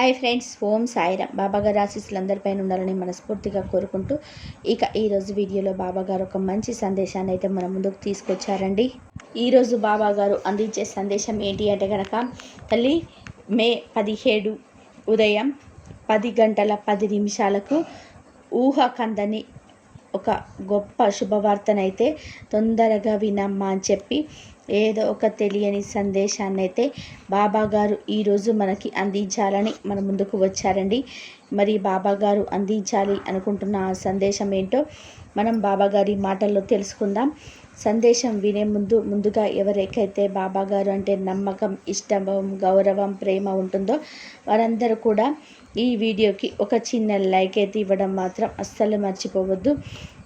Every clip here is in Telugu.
హాయ్ ఫ్రెండ్స్ ఓం సాయిరామ్. బాబాగారు ఆశీస్సులు అందరిపైన ఉండాలని మనస్ఫూర్తిగా కోరుకుంటూ ఇక ఈరోజు వీడియోలో బాబాగారు ఒక మంచి సందేశాన్ని అయితే మన ముందుకు తీసుకొచ్చారండి. ఈరోజు బాబాగారు అందించే సందేశం ఏంటి అంటే కనుక తల్లి మే పదిహేడు ఉదయం పది గంటల పది నిమిషాలకు ఊహ కందని ఒక గొప్ప శుభవార్తనైతే తొందరగా వినమ్మా అని చెప్పి ఏదో ఒక తెలియని సందేశాన్ని అయితే బాబా గారు ఈరోజు మనకి అందించాలని మన ముందుకు వచ్చారండి. మరి బాబా గారు అందించాలి అనుకుంటున్న ఆ సందేశం ఏంటో మనం బాబా గారి మాటల్లో తెలుసుకుందాం. సందేశం వినే ముందు ముందుగా ఎవరికైతే బాబా గారు అంటే నమ్మకం ఇష్టం గౌరవం ప్రేమ ఉంటుందో వారందరూ కూడా ఈ వీడియోకి ఒక చిన్న లైక్ అయితే ఇవ్వడం మాత్రం అస్సలు మర్చిపోవద్దు.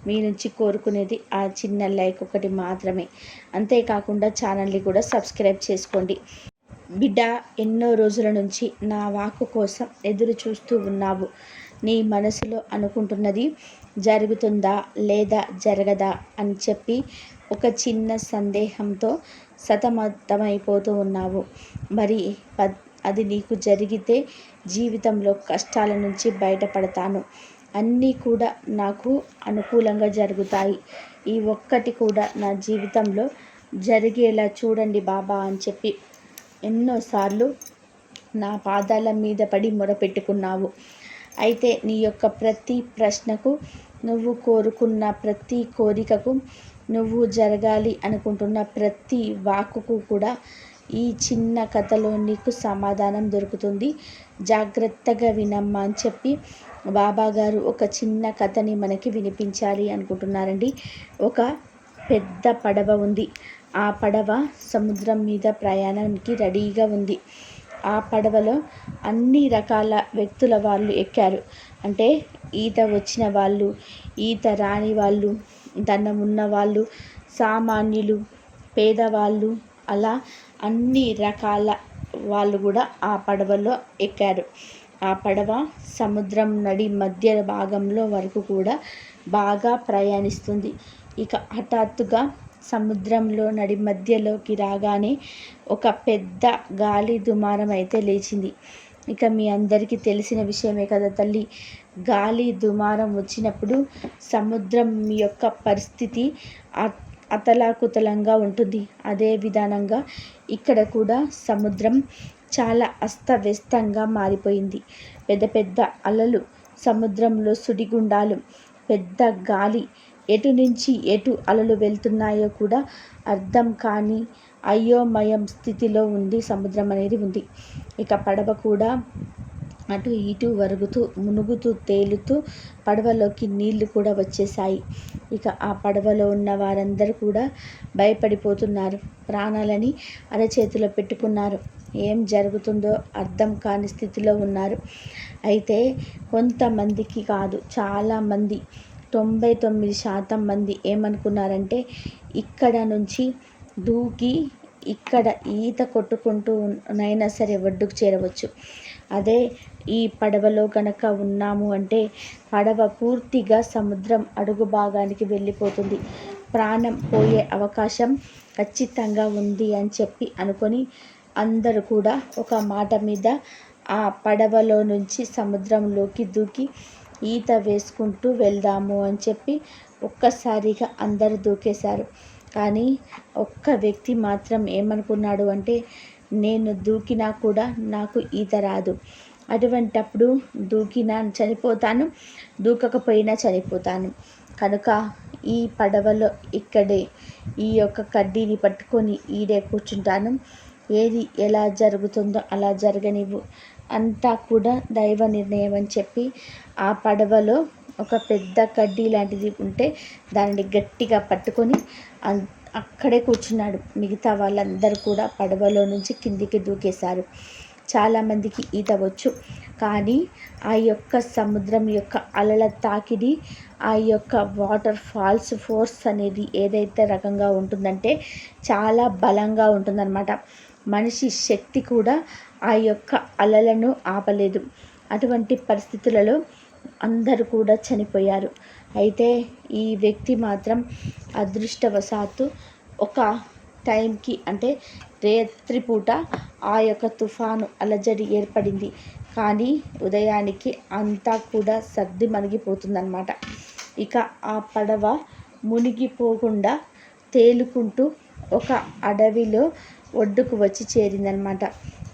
మీ నుంచి కోరుకునేది ఆ చిన్న లైక్ ఒకటి మాత్రమే. అంతేకాకుండా ఛానల్ని కూడా సబ్స్క్రైబ్ చేసుకోండి. బిడ్డ ఎన్నో రోజుల నుంచి నా వాకు కోసం ఎదురు చూస్తూ ఉన్నావు. నీ మనసులో అనుకుంటున్నది జరుగుతుందా లేదా జరగదా అని చెప్పి ఒక చిన్న సందేహంతో సతమతమైపోతూ ఉన్నావు. మరి అది నీకు జరిగితే జీవితంలో కష్టాల నుంచి బయటపడతాను. అన్నీ కూడా నాకు అనుకూలంగా జరుగుతాయి. ఈ ఒక్కటి కూడా నా జీవితంలో జరిగేలా చూడండి బాబా అని చెప్పి ఎన్నోసార్లు నా పాదాల మీద పడి మొరపెట్టుకున్నావు. అయితే నీ యొక్క ప్రతి ప్రశ్నకు నువ్వు కోరుకున్న ప్రతి కోరికకు నువ్వు జరగాలి అనుకుంటున్న ప్రతి వాకుకు కూడా ఈ చిన్న కథలో నీకు సమాధానం దొరుకుతుంది. జాగ్రత్తగా వినమ్మా అని చెప్పి బాబా గారు ఒక చిన్న కథని మనకి వినిపించాలి అనుకుంటున్నారండి. ఒక పెద్ద పడవ ఉంది. ఆ పడవ సముద్రం మీద ప్రయాణానికి రెడీగా ఉంది. ఆ పడవలో అన్ని రకాల వ్యక్తుల వాళ్ళు ఎక్కారు. అంటే ఈత వచ్చిన వాళ్ళు ఈత రాని వాళ్ళు దండం ఉన్న వాళ్ళు సామాన్యులు పేదవాళ్ళు అలా అన్ని రకాల వాళ్ళు కూడా ఆ పడవలో ఎక్కారు. ఆ పడవ సముద్రం నడి మధ్య భాగంలో వరకు కూడా బాగా ప్రయాణిస్తుంది. ఇక హఠాత్తుగా సముద్రంలో నడి మధ్యలోకి రాగానే ఒక పెద్ద గాలి దుమారం అయితే లేచింది. ఇక మీ అందరికీ తెలిసిన విషయమే కదా తల్లి. గాలి దుమారం వచ్చినప్పుడు సముద్రం యొక్క పరిస్థితి అతలాకుతలంగా ఉంటుంది. అదే విధానంగా ఇక్కడ కూడా సముద్రం చాలా అస్తవ్యస్తంగా మారిపోయింది. పెద్ద పెద్ద అలలు సముద్రంలో సుడిగుండాలు పెద్ద గాలి ఎటు నుంచి ఎటు అలలు వెళ్తున్నాయో కూడా అర్థం కాని అయోమయం స్థితిలో ఉంది సముద్రం అనేది ఉంది. ఇక పడవ కూడా అటు ఇటు వరుగుతూ మునుగుతూ తేలుతూ పడవలోకి నీళ్ళు కూడా వచ్చేసాయి ఇక ఆ పడవలో ఉన్న వారందరూ కూడా భయపడిపోతున్నారు. ప్రాణాలని అరచేతిలో పెట్టుకున్నారు. ఏం జరుగుతుందో అర్థం కాని స్థితిలో ఉన్నారు. అయితే కొంతమందికి కాదు చాలామంది తొంభై తొమ్మిది శాతం మంది ఏమనుకున్నారంటే ఇక్కడ నుంచి దూకి ఇక్కడ ఈత కొట్టుకుంటూ నైనా సరే ఒడ్డుకు చేరవచ్చు. అదే ఈ పడవలో కనుక ఉన్నాము అంటే పడవ పూర్తిగా సముద్రం అడుగు భాగానికి వెళ్ళిపోతుంది. ప్రాణం పోయే అవకాశం ఖచ్చితంగా ఉంది అని చెప్పి అనుకొని అందరూ కూడా ఒక మాట మీద ఆ పడవలో నుంచి సముద్రంలోకి దూకి ఈత వేసుకుంటూ వెళ్దాము అని చెప్పి ఒక్కసారిగా అందరూ దూకేశారు. కానీ ఒక్క వ్యక్తి మాత్రం ఏమనుకున్నాడు అంటే నేను దూకినా కూడా నాకు ఈత రాదు. అటువంటప్పుడు దూకినా చనిపోతాను దూకకపోయినా చనిపోతాను. కనుక ఈ పడవలో ఇక్కడే ఈ యొక్క కడ్డీని పట్టుకొని ఈడే కూర్చుంటాను. ఏది ఎలా జరుగుతుందో అలా జరగనివ్వు. అంతా కూడా దైవ నిర్ణయం అని చెప్పి ఆ పడవలో ఒక పెద్ద కడ్డీ లాంటిది ఉంటే దానిని గట్టిగా పట్టుకొని అక్కడే కూర్చున్నాడు. మిగతా వాళ్ళందరూ కూడా పడవలో నుంచి కిందికి దూకేశారు. చాలామందికి ఈత వచ్చు. కానీ ఆ యొక్క సముద్రం యొక్క అలల తాకిడి ఆ యొక్క వాటర్ ఫాల్స్ ఫోర్స్ అనేది ఏదైతే రకంగా ఉంటుందంటే చాలా బలంగా ఉంటుందన్నమాట. మనిషి శక్తి కూడా ఆ యొక్క అలలను ఆపలేదు. అటువంటి పరిస్థితులలో అందరూ కూడా చనిపోయారు. అయితే ఈ వ్యక్తి మాత్రం అదృష్టవశాత్తు ఒక టైంకి అంటే రాత్రిపూట ఆ యొక్క తుఫాను అలజడి ఏర్పడింది. కానీ ఉదయానికి అంతా కూడా సర్ది మణిగిపోతుందన్నమాట ఇక ఆ పడవ మునిగిపోకుండా తేలుకుంటూ ఒక అడవిలో ఒడ్డుకు వచ్చి చేరిందనమాట.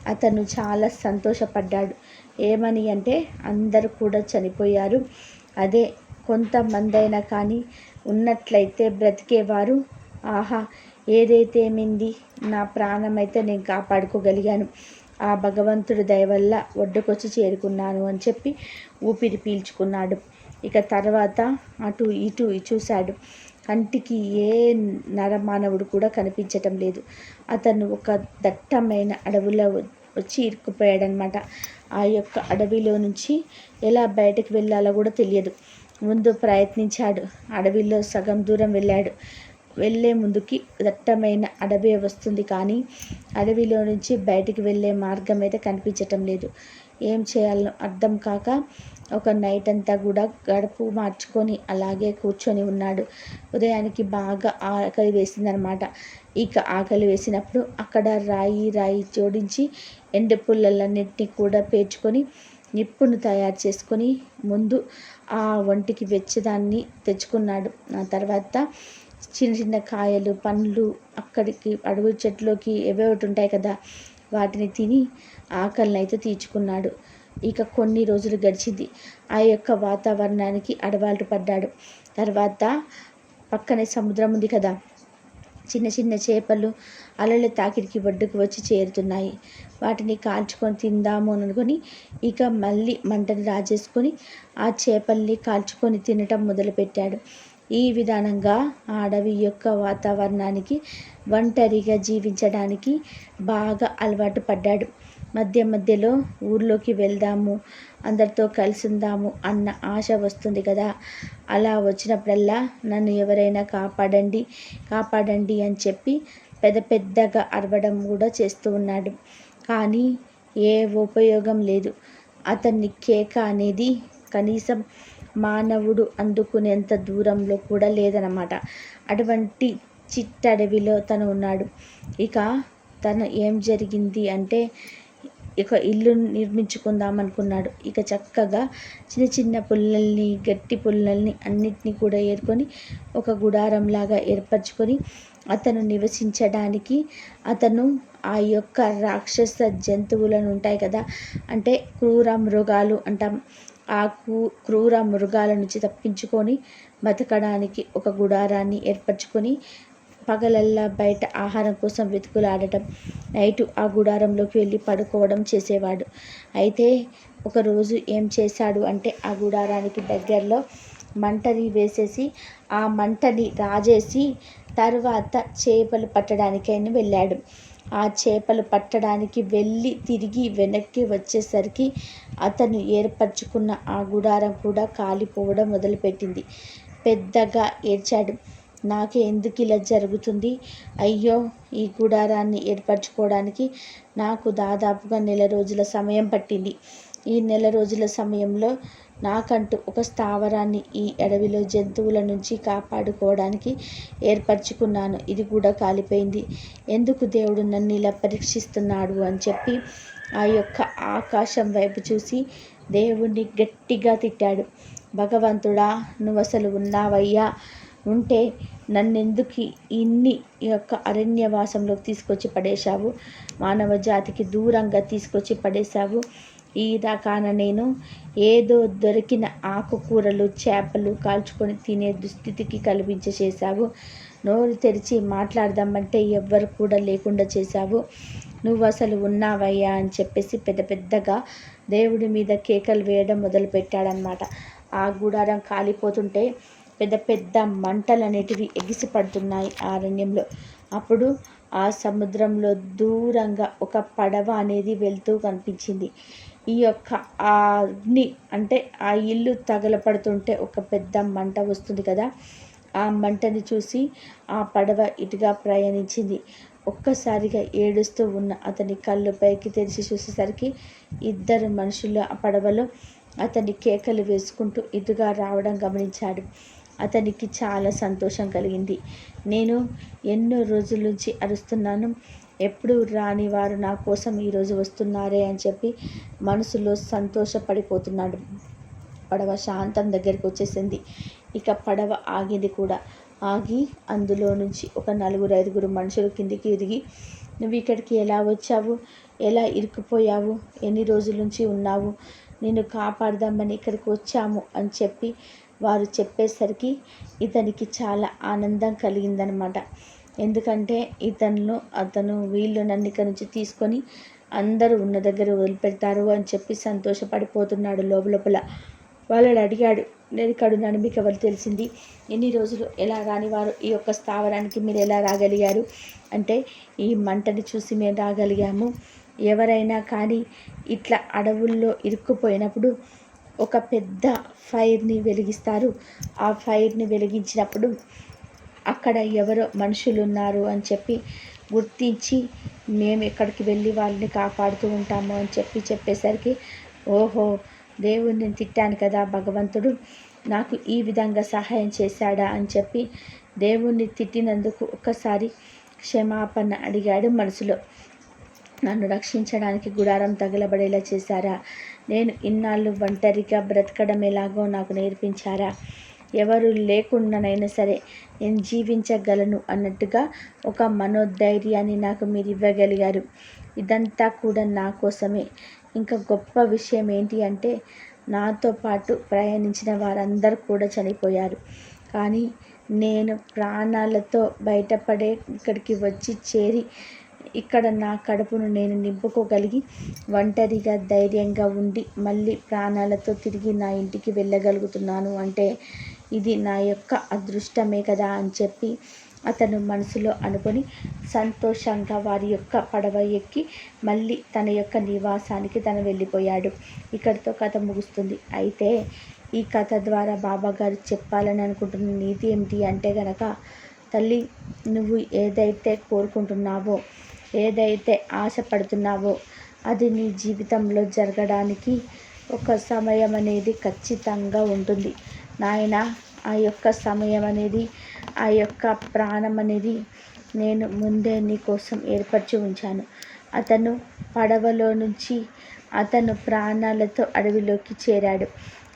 అతను చాలా సంతోషపడ్డాడు. ఏమని అంటే అందరూ కూడా చనిపోయారు. అదే కొంతమందైనా కానీ ఉన్నట్లయితే బ్రతికేవారు. ఆహా ఏదైతే ఏమింది నా ప్రాణం అయితే నేను కాపాడుకోగలిగాను. ఆ భగవంతుడి దయ వల్ల ఒడ్డుకొచ్చి చేరుకున్నాను అని చెప్పి ఊపిరి పీల్చుకున్నాడు. ఇక తర్వాత అటు ఇటు చూశాడు. కంటికి ఏ నరమానవుడు కూడా కనిపించటం లేదు. అతను ఒక దట్టమైన అడవిలో వచ్చి ఇరుక్కుపోయాడనమాట. ఆ యొక్క అడవిలో నుంచి ఎలా బయటకు వెళ్ళాలో కూడా తెలియదు. ముందు ప్రయత్నించాడు. అడవిలో సగం దూరం వెళ్ళాడు. వెళ్ళే ముందుకి దట్టమైన అడవి వస్తుంది కానీ అడవిలో నుంచి బయటికి వెళ్ళే మార్గం అయితే కనిపించటం లేదు. ఏం చేయాలో అర్థం కాక ఒక నైట్ అంతా కూడా గడుపు మార్చుకొని అలాగే కూర్చొని ఉన్నాడు. ఉదయానికి బాగా ఆకలి వేసిందనమాట ఇక ఆకలి వేసినప్పుడు అక్కడ రాయి రాయి జోడించి ఎండ పుల్లలన్నింటినీ కూడా పేర్చుకొని నిప్పును తయారు చేసుకొని ముందు ఆ వంటికి వెచ్చదాన్ని తెచ్చుకున్నాడు. ఆ తర్వాత చిన్న చిన్న కాయలు పండ్లు అక్కడికి అడవి చెట్లోకి ఏవేవి ఉంటాయి కదా వాటిని తిని ఆకలిని అయితే తీర్చుకున్నాడు. ఇక కొన్ని రోజులు గడిచింది ఆ యొక్క వాతావరణానికి అడవాళ్ళు పడ్డాడు. తర్వాత పక్కనే సముద్రం ఉంది కదా. చిన్న చిన్న చేపలు అలల తాకిడికి ఒడ్డుకు వచ్చి చేరుతున్నాయి. వాటిని కాల్చుకొని తిందాము అనుకొని ఇక మళ్ళీ మంటని రాజేసుకొని ఆ చేపల్ని కాల్చుకొని తినటం మొదలుపెట్టాడు. ఈ విధానంగా ఆ అడవి యొక్క వాతావరణానికి ఒంటరిగా జీవించడానికి బాగా అలవాటు పడ్డాడు. మధ్య మధ్యలో ఊర్లోకి వెళ్దాము అందరితో కలిసి ఉందాము అన్న ఆశ వస్తుంది కదా. అలా వచ్చినప్పుడల్లా నన్ను ఎవరైనా కాపాడండి కాపాడండి అని చెప్పి పెద్ద పెద్దగా అరవడం కూడా చేస్తూ ఉన్నాడు. కానీ ఏ ఉపయోగం లేదు. అతన్ని కేక అనేది కనీసం మానవుడు అందుకునేంత దూరంలో కూడా లేదనమాట అటువంటి చిట్టడవిలో తను ఉన్నాడు. ఇక తను ఏం జరిగింది అంటే ఇక ఇల్లు నిర్మించుకుందాం అనుకున్నాడు. ఇక చక్కగా చిన్న చిన్న పుల్లల్ని గట్టి పుల్లల్ని అన్నిటినీ కూడా ఏరుకొని ఒక గుడారంలాగా ఏర్పరచుకొని అతను నివసించడానికి అతను ఆ యొక్క రాక్షస జంతువులను ఉంటాయి కదా అంటే క్రూర మృగాలు అంటాం. ఆ క్రూర మృగాల నుంచి తప్పించుకొని బతకడానికి ఒక గుడారాన్ని ఏర్పరచుకొని పగలల్లా బయట ఆహారం కోసం వెతుకులాడటం నైటు ఆ గుడారంలోకి వెళ్ళి పడుకోవడం చేసేవాడు. అయితే ఒకరోజు ఏం చేశాడు అంటే ఆ గుడారానికి దగ్గరలో మంటని వేసేసి ఆ మంటని రాజేసి తర్వాత చేపలు పట్టడానికైనా వెళ్ళాడు. ఆ చేపలు పట్టడానికి వెళ్ళి తిరిగి వెనక్కి వచ్చేసరికి అతను ఏర్పరచుకున్న ఆ గుడారం కూడా కాలిపోవడం మొదలుపెట్టింది. పెద్దగా ఏడ్చాడు. నాకే ఎందుకు ఇలా జరుగుతుంది? అయ్యో ఈ గుడారాన్ని ఏర్పరచుకోవడానికి నాకు దాదాపుగా నెల రోజుల సమయం పట్టింది. ఈ నెల రోజుల సమయంలో నాకంటూ ఒక స్థావరాన్ని ఈ అడవిలో జంతువుల నుంచి కాపాడుకోవడానికి ఏర్పరచుకున్నాను. ఇది కూడా కాలిపోయింది. ఎందుకు దేవుడు నన్ను ఇలా పరీక్షిస్తున్నాడు అని చెప్పి ఆ యొక్క ఆకాశం వైపు చూసి దేవుణ్ణి గట్టిగా తిట్టాడు. భగవంతుడా నువ్వు అసలు ఉన్నావయ్యా? ఉంటే నన్నెందుకు ఇన్ని యొక్క అరణ్యవాసంలోకి తీసుకొచ్చి పడేశావు? మానవ జాతికి దూరంగా తీసుకొచ్చి పడేశావు? ఈ రకాన నేను ఏదో దొరికిన ఆకుకూరలు చేపలు కాల్చుకొని తినే దుస్థితికి కల్పించ చేశావు. నోరు తెరిచి మాట్లాడదామంటే ఎవ్వరు కూడా లేకుండా చేశావు. నువ్వు అసలు ఉన్నావయ్యా అని చెప్పేసి పెద్ద పెద్దగా దేవుడి మీద కేకలు వేయడం మొదలుపెట్టాడనమాట ఆ గుడారం కాలిపోతుంటే పెద్ద పెద్ద మంటలు అనేటివి ఎగిసిపడుతున్నాయి అరణ్యంలో అప్పుడు ఆ సముద్రంలో దూరంగా ఒక పడవ అనేది వెళ్తూ కనిపించింది. ఈ యొక్క ఆ అగ్ని అంటే ఆ ఇల్లు తగలపడుతుంటే ఒక పెద్ద మంట వస్తుంది కదా. ఆ మంటని చూసి ఆ పడవ ఇటుగా ప్రయాణించింది. ఒక్కసారిగా ఏడుస్తూ ఉన్న అతని కళ్ళు పైకి తెరిచి చూసేసరికి ఇద్దరు మనుషులు ఆ పడవలో అతని కేకలు వేసుకుంటూ ఇటుగా రావడం గమనించాడు. అతనికి చాలా సంతోషం కలిగింది. నేను ఎన్నో రోజుల నుంచి అరుస్తున్నాను. ఎప్పుడు రాని వారు నా కోసం ఈరోజు వస్తున్నారే అని చెప్పి మనసులో సంతోషపడిపోతున్నాడు. పడవ శాంతం దగ్గరికి వచ్చేసింది. ఇక పడవ ఆగింది కూడా. ఆగి అందులో నుంచి ఒక నలుగురు ఐదుగురు మనుషులు కిందికి ఎదిగి నువ్వు ఇక్కడికి ఎలా వచ్చావు? ఎలా ఇరుక్కుపోయావు? ఎన్ని రోజుల నుంచి ఉన్నావు? నిన్ను కాపాడదామని ఇక్కడికి వచ్చాము అని చెప్పి వారు చెప్పేసరికి ఇతనికి చాలా ఆనందం కలిగిందనమాట. ఎందుకంటే ఇతను అతను వీళ్ళు నన్ను ఇక్కడ నుంచి తీసుకొని అందరూ ఉన్న దగ్గర వదిలిపెడతారు అని చెప్పి సంతోషపడిపోతున్నాడు లోపల వాళ్ళని అడిగాడు నేను ఇక్కడ ఉన్నాను మీకు ఎవరు తెలిసింది? ఎన్ని రోజులు ఎలా రాని వారు? ఈ యొక్క స్థావరానికి మీరు ఎలా రాగలిగారు? అంటే ఈ మంటని చూసి మేము రాగలిగాము. ఎవరైనా కానీ ఇట్లా అడవుల్లో ఇరుక్కుపోయినప్పుడు ఒక పెద్ద ఫైర్ని వెలిగిస్తారు. ఆ ఫైర్ని వెలిగించినప్పుడు అక్కడ ఎవరో మనుషులు ఉన్నారు అని చెప్పి గుర్తించి మేము ఎక్కడికి వెళ్ళి వాళ్ళని కాపాడుతూ ఉంటాము అని చెప్పి చెప్పేసరికి ఓహో దేవుణ్ణి తిట్టాను కదా భగవంతుడు నాకు ఈ విధంగా సహాయం చేశాడా అని చెప్పి దేవుణ్ణి తిట్టినందుకు ఒక్కసారి క్షమాపణ అడిగాడు మనసులో. నన్ను రక్షించడానికి గుడారం తగలబడేలా చేశారా? నేను ఇన్నాళ్ళు ఒంటరిగా బ్రతకడం ఎలాగో నాకు నేర్పించారా? ఎవరు లేకుండానైనా సరే నేను జీవించగలను అన్నట్టుగా ఒక మనోధైర్యాన్ని నాకు మీరు ఇవ్వగలిగారు ఇదంతా కూడా నా కోసమే. ఇంకా గొప్ప విషయం ఏంటి అంటే నాతో పాటు ప్రయాణించిన వారందరూ కూడా చనిపోయారు. కానీ నేను ప్రాణాలతో బయటపడే ఇక్కడికి వచ్చి చేరి ఇక్కడ నా కడుపును నేను నింపుకోగలిగి ఒంటరిగా ధైర్యంగా ఉండి మళ్ళీ ప్రాణాలతో తిరిగి నా ఇంటికి వెళ్ళగలుగుతున్నాను అంటే ఇది నా యొక్క అదృష్టమే కదా అని చెప్పి అతను మనసులో అనుకొని సంతోషంగా వారి యొక్క పడవ ఎక్కి మళ్ళీ తన యొక్క నివాసానికి తను వెళ్ళిపోయాడు. ఇక్కడితో కథ ముగుస్తుంది. అయితే ఈ కథ ద్వారా బాబా గారు చెప్పాలని అనుకుంటున్న నీతి ఏమిటి అంటే గనక తల్లి నువ్వు ఏదైతే కోరుకుంటున్నావో ఏదైతే ఆశపడుతున్నావో అది నీ జీవితంలో జరగడానికి ఒక సమయం అనేది ఖచ్చితంగా ఉంటుంది. నాయన ఆ యొక్క సమయం అనేది ఆ యొక్క ప్రాణం అనేది నేను ముందే నీ కోసం ఏర్పరిచి ఉంచాను. అతను పడవలో నుంచి అతను ప్రాణాలతో అడవిలోకి చేరాడు.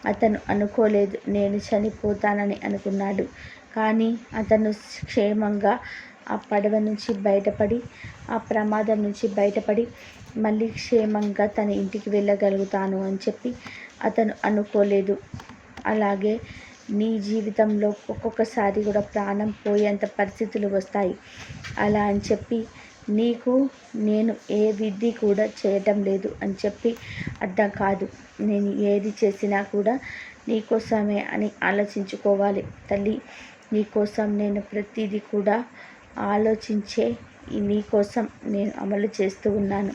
అతను అనుకోలేదు నేను చనిపోతానని అనుకున్నాడు. కానీ అతను క్షేమంగా ఆ పడవ నుంచి బయటపడి ఆ ప్రమాదం నుంచి బయటపడి మళ్ళీ క్షేమంగా తన ఇంటికి వెళ్ళగలుగుతాను అని చెప్పి అతను అనుకోలేదు. అలాగే నీ జీవితంలో ఒక్కొక్కసారి కూడా ప్రాణం పోయేంత పరిస్థితులు వస్తాయి. అలా అని చెప్పి నీకు నేను ఏ విధి కూడా చేయటం లేదు అని చెప్పి అర్థం కాదు. నేను ఏది చేసినా కూడా నీకోసమే అని ఆలోచించుకోవాలి. తల్లి నీకోసం నేను ప్రతిదీ కూడా ఆలోచించే నీకోసం నేను అమలు చేస్తూ ఉన్నాను.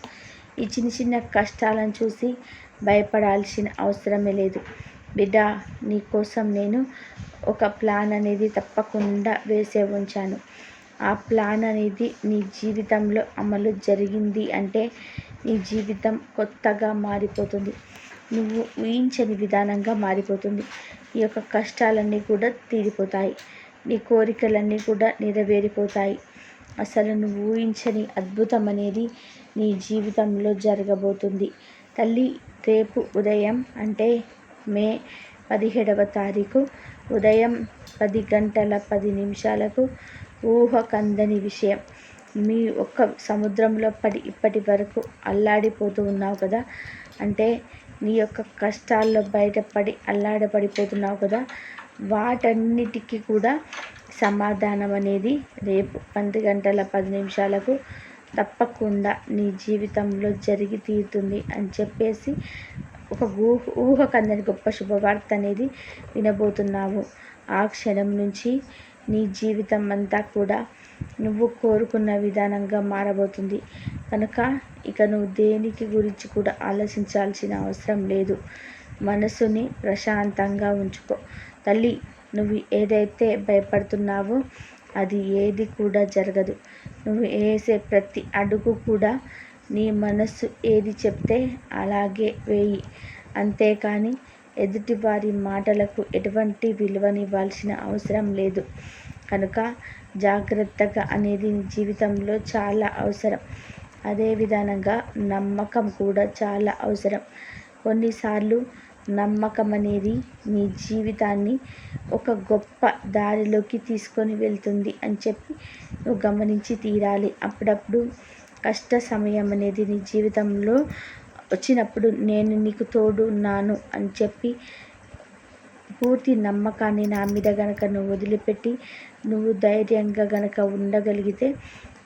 ఈ చిన్న చిన్న కష్టాలను చూసి భయపడాల్సిన అవసరమే లేదు. బిడ్డ నీకోసం నేను ఒక ప్లాన్ అనేది తప్పకుండా వేసే ఉంచాను. ఆ ప్లాన్ అనేది నీ జీవితంలో అమలు జరిగింది అంటే నీ జీవితం కొత్తగా మారిపోతుంది. నువ్వు ఊహించని విధానంగా మారిపోతుంది. ఈ యొక్క కష్టాలన్నీ కూడా తీరిపోతాయి. నీ కోరికలన్నీ కూడా నెరవేరిపోతాయి. అసలు నువ్వు ఊహించని అద్భుతం అనేది నీ జీవితంలో జరగబోతుంది. తల్లి రేపు ఉదయం అంటే మే పదిహేడవ తారీఖు ఉదయం పది గంటల పది నిమిషాలకు ఊహ కందని విషయం. మీ ఒక్క సముద్రంలో పడి ఇప్పటి వరకు అల్లాడిపోతూ ఉన్నావు కదా? అంటే నీ యొక్క కష్టాల్లో బయటపడి అల్లాడపడిపోతున్నావు కదా? వాటన్నిటికీ కూడా సమాధానం అనేది రేపు పది గంటల పది నిమిషాలకు తప్పకుండా నీ జీవితంలో జరిగి తీరుతుంది అని చెప్పేసి ఒక ఊహ ఊహకందని గొప్ప శుభవార్త అనేది వినబోతున్నావు. ఆ క్షణం నుంచి నీ జీవితం అంతా కూడా నువ్వు కోరుకున్న విధానంగా మారబోతుంది. కనుక ఇక నువ్వు దేనికి గురించి కూడా ఆలోచించాల్సిన అవసరం లేదు. మనసుని ప్రశాంతంగా ఉంచుకో. తల్లి నువ్వు ఏదైతే భయపడుతున్నావో అది ఏది కూడా జరగదు. నువ్వు వేసే ప్రతి అడుగు కూడా నీ మనస్సు ఏది చెప్తే అలాగే వేయి. అంతేకాని ఎదుటివారి మాటలకు ఎటువంటి విలువనివ్వాల్సిన అవసరం లేదు. కనుక జాగ్రత్తగా అనేది జీవితంలో చాలా అవసరం. అదే విధానంగా నమ్మకం కూడా చాలా అవసరం. కొన్నిసార్లు నమ్మకం అనేది మీ జీవితాన్ని ఒక గొప్ప దారిలోకి తీసుకొని వెళ్తుంది అని చెప్పి నువ్వు గమనించి తీరాలి. అప్పుడప్పుడు కష్ట సమయం అనేది నీ జీవితంలో వచ్చినప్పుడు నేను నీకు తోడు ఉన్నాను అని చెప్పి పూర్తి నమ్మకాన్ని నా మీద గనక నువ్వు వదిలిపెట్టి నువ్వు ధైర్యంగా గనక ఉండగలిగితే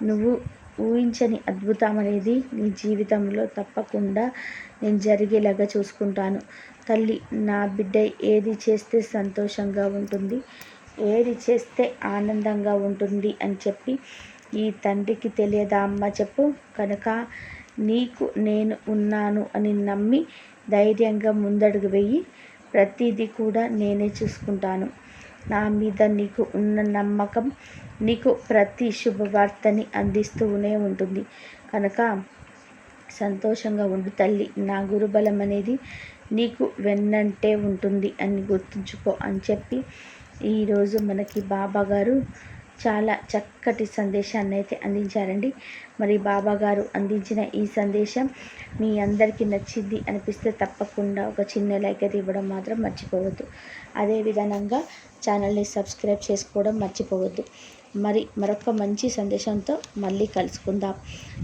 నువ్వు ఊహించని అద్భుతం అనేది నీ జీవితంలో తప్పకుండా నేను జరిగేలాగా చూసుకుంటాను. తల్లి నా బిడ్డ ఏది చేస్తే సంతోషంగా ఉంటుంది ఏది చేస్తే ఆనందంగా ఉంటుంది అని చెప్పి ఈ తండ్రికి తెలియదా? అమ్మ చెప్పు. కనుక నీకు నేను ఉన్నాను అని నమ్మి ధైర్యంగా ముందడుగు వెయ్యి ప్రతిదీ కూడా నేనే చూసుకుంటాను. నా మీద నీకు ఉన్న నమ్మకం నీకు ప్రతి శుభవార్తని అందిస్తూనే ఉంటుంది. కనుక సంతోషంగా ఉండు తల్లి. నా గురుబలం అనేది నీకు వెన్నంటే ఉంటుంది అని గుర్తుంచుకో అని చెప్పి ఈరోజు మనకి బాబా గారు చాలా చక్కటి సందేశాన్ని అయితే అందించారండి. మరి బాబా గారు అందించిన ఈ సందేశం మీ అందరికీ నచ్చింది అనిపిస్తే తప్పకుండా ఒక చిన్న లైక్ అయితే ఇవ్వడం మాత్రం మర్చిపోవద్దు. అదే విధంగా ఛానల్ని సబ్స్క్రైబ్ చేసుకోవడం మర్చిపోవద్దు. మరి మరొక మంచి సందేశంతో మళ్ళీ కలుసుకుందాం.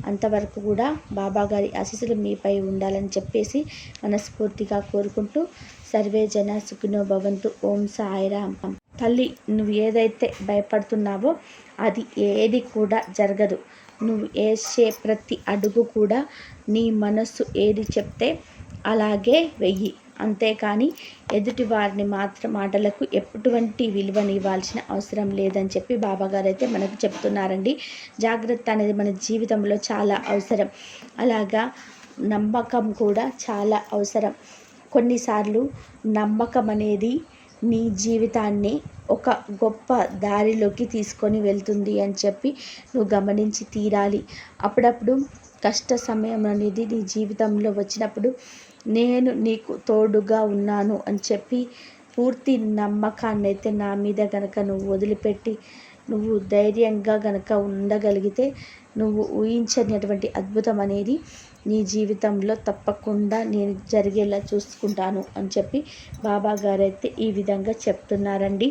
అంతవరకు కూడా బాబా గారి ఆశీస్సులు మీపై ఉండాలని చెప్పేసి మనస్ఫూర్తిగా కోరుకుంటూ సర్వే జన సుఖినో భవంతు. ఓం సాయిరామ్. తల్లి నువ్వు ఏదైతే భయపడుతున్నావో అది ఏది కూడా జరగదు. నువ్వు వేసే ప్రతి అడుగు కూడా నీ మనస్సు ఏది చెప్తే అలాగే వెయ్యి. అంతేకాని ఎదుటి వారిని మాత్రం మాటలకు ఎటువంటి విలువని ఇవ్వాల్సిన అవసరం లేదని చెప్పి బాబాగారు అయితే మనకు చెప్తున్నారండి. జాగ్రత్త అనేది మన జీవితంలో చాలా అవసరం. అలాగా నమ్మకం కూడా చాలా అవసరం. కొన్నిసార్లు నమ్మకం అనేది నీ జీవితాన్ని ఒక గొప్ప దారిలోకి తీసుకొని వెళ్తుంది అని చెప్పి నువ్వు గమనించి తీరాలి. అప్పుడప్పుడు కష్ట సమయం అనేది నీ జీవితంలో వచ్చినప్పుడు నేను నీకు తోడుగా ఉన్నాను అని చెప్పి పూర్తి నమ్మకాన్ని అయితే నా మీద కనుక నువ్వు వదిలిపెట్టి నువ్వు ధైర్యంగా కనుక ఉండగలిగితే నువ్వు ఊహించనిటువంటి అద్భుతం అనేది నీ జీవితంలో తప్పకుండా నేను జరిగేలా చూసుకుంటాను అని చెప్పి బాబా గారైతే ఈ విధంగా చెప్తున్నారండి.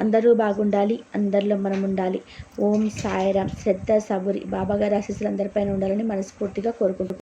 అందరూ బాగుండాలి అందరిలో మనం ఉండాలి. ఓం సాయిరామ్ శ్రద్ధ సబురి. బాబాగారి ఆశీస్సులు అందరిపైన ఉండాలని మనస్ఫూర్తిగా కోరుకుంటున్నాను.